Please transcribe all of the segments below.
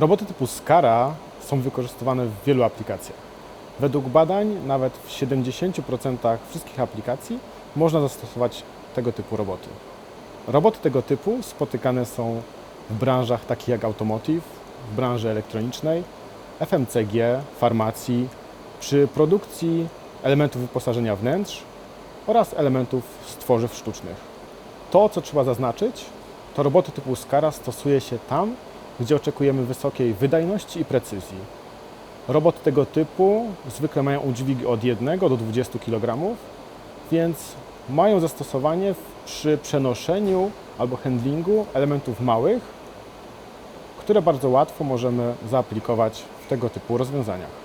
Roboty typu SCARA są wykorzystywane w wielu aplikacjach. Według badań nawet w 70% wszystkich aplikacji można zastosować tego typu roboty. Roboty tego typu spotykane są w branżach takich jak automotive, w branży elektronicznej, FMCG, farmacji, przy produkcji elementów wyposażenia wnętrz oraz elementów z tworzyw sztucznych. To, co trzeba zaznaczyć, to roboty typu SCARA stosuje się tam, gdzie oczekujemy wysokiej wydajności i precyzji. Roboty tego typu zwykle mają udźwigi od 1 do 20 kg, więc mają zastosowanie przy przenoszeniu albo handlingu elementów małych, które bardzo łatwo możemy zaaplikować w tego typu rozwiązaniach.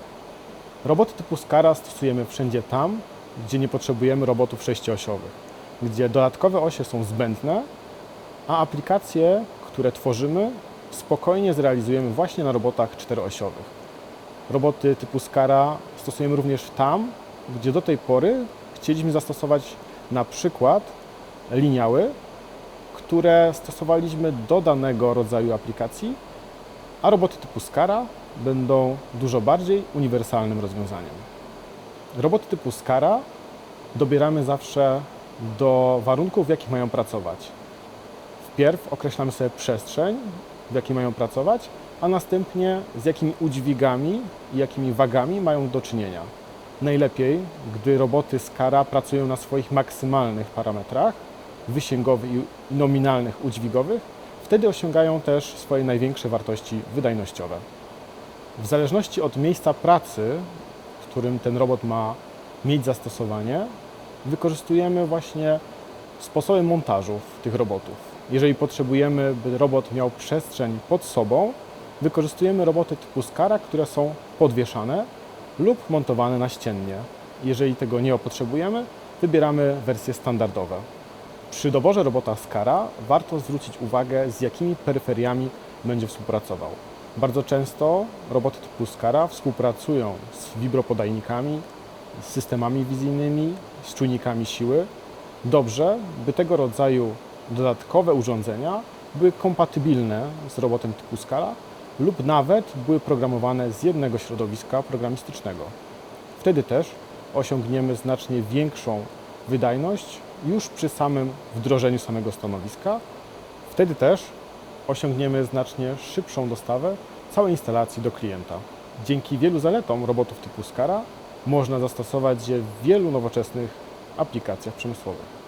Roboty typu SCARA stosujemy wszędzie tam, gdzie nie potrzebujemy robotów sześcioosiowych, gdzie dodatkowe osie są zbędne, a aplikacje, które tworzymy, spokojnie zrealizujemy właśnie na robotach czteroosiowych. Roboty typu SCARA stosujemy również tam, gdzie do tej pory chcieliśmy zastosować na przykład liniały, które stosowaliśmy do danego rodzaju aplikacji, a roboty typu SCARA będą dużo bardziej uniwersalnym rozwiązaniem. Roboty typu SCARA dobieramy zawsze do warunków, w jakich mają pracować. Wpierw określamy sobie przestrzeń, w jakiej mają pracować, a następnie z jakimi udźwigami i jakimi wagami mają do czynienia. Najlepiej, gdy roboty SCARA pracują na swoich maksymalnych parametrach wysięgowych i nominalnych udźwigowych, wtedy osiągają też swoje największe wartości wydajnościowe. W zależności od miejsca pracy, w którym ten robot ma mieć zastosowanie, wykorzystujemy właśnie sposoby montażu tych robotów. Jeżeli potrzebujemy, by robot miał przestrzeń pod sobą, wykorzystujemy roboty typu SCARA, które są podwieszane lub montowane naściennie. Jeżeli tego nie potrzebujemy, wybieramy wersje standardowe. Przy doborze robota SCARA warto zwrócić uwagę, z jakimi peryferiami będzie współpracował. Bardzo często roboty typu SCARA współpracują z wibropodajnikami, z systemami wizyjnymi, z czujnikami siły. Dobrze, by tego rodzaju dodatkowe urządzenia były kompatybilne z robotem typu SCARA lub nawet były programowane z jednego środowiska programistycznego. Wtedy też osiągniemy znacznie większą wydajność już przy samym wdrożeniu samego stanowiska. Wtedy też osiągniemy znacznie szybszą dostawę całej instalacji do klienta. Dzięki wielu zaletom robotów typu SCARA można zastosować je w wielu nowoczesnych aplikacjach przemysłowych.